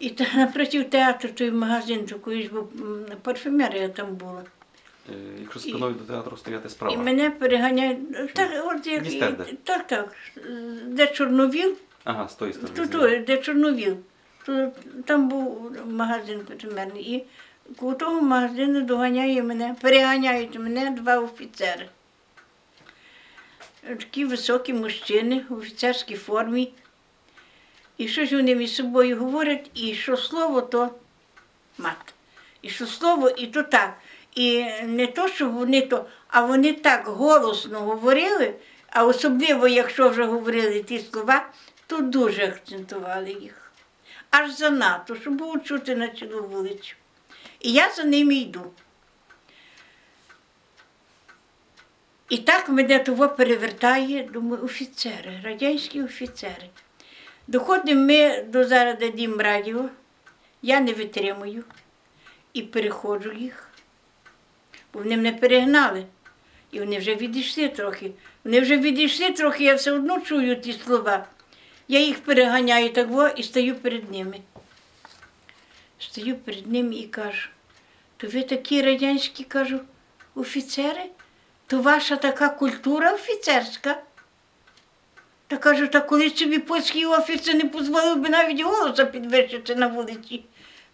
І та, напроти театру той магазин такий був, парфюмерія там була. Е, Якщо спиною до театру стояти справа. І мене переганяють. Так, от як, Містер де? так, так. Де Чорновіл, Ага, з тої сторони. тут, де Чорновіл. То, там був магазин парфюмерний. І коло того магазину доганяє мене, переганяють мене два офіцери. Такі високі мужчини в офіцерській формі. І щось вони між собою говорять, і що слово, то мат. І що слово, і то так. І не то, що вони то, а вони так голосно говорили, а особливо, якщо вже говорили ті слова, то дуже акцентували їх. Аж занадто, щоб було чути на цілу вулицю. І я за ними йду. І так мене того перевертає, думаю, офіцери, радянські офіцери. Доходимо ми до зараз дім радіо, я не витримую і переходжу їх, бо вони мене перегнали. І вони вже відійшли трохи. Вони вже відійшли трохи, я все одно чую ті слова. Я їх переганяю так во і стою перед ними. Стою перед ними і кажу, то ви такі радянські, кажу, офіцери? То ваша така культура офіцерська? Та кажу, та коли собі польський офіцер не дозволив би навіть голоса підвищити на вулиці.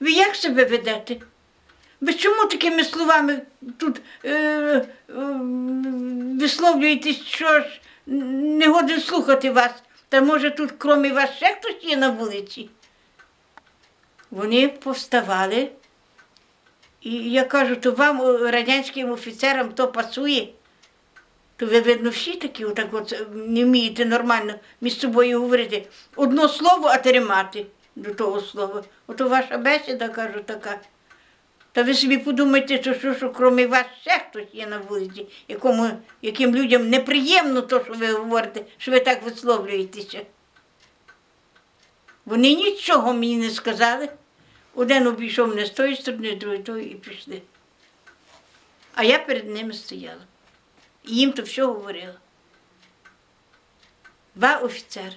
Ви як себе ведете? Ви чому такими словами тут е, е, висловлюєтесь, що ж не годен слухати вас? Та може тут, крім вас, ще хтось є на вулиці? Вони повставали. І я кажу, то вам, радянським офіцерам, то пасує. То ви, видно, всі такі отак от е, не вмієте нормально між собою говорити. Одно слово, а тримати до того слова. Ото ваша бесіда, кажу, така. Та ви собі подумайте, що, що, що крім вас ще хтось є на вулиці, якому, яким людям неприємно то, що ви говорите, що ви так висловлюєтеся. Вони нічого мені не сказали. Один обійшов мене з тої сторони, другий тої і пішли. А я перед ними стояла. І їм то все говорила. Два офіцери.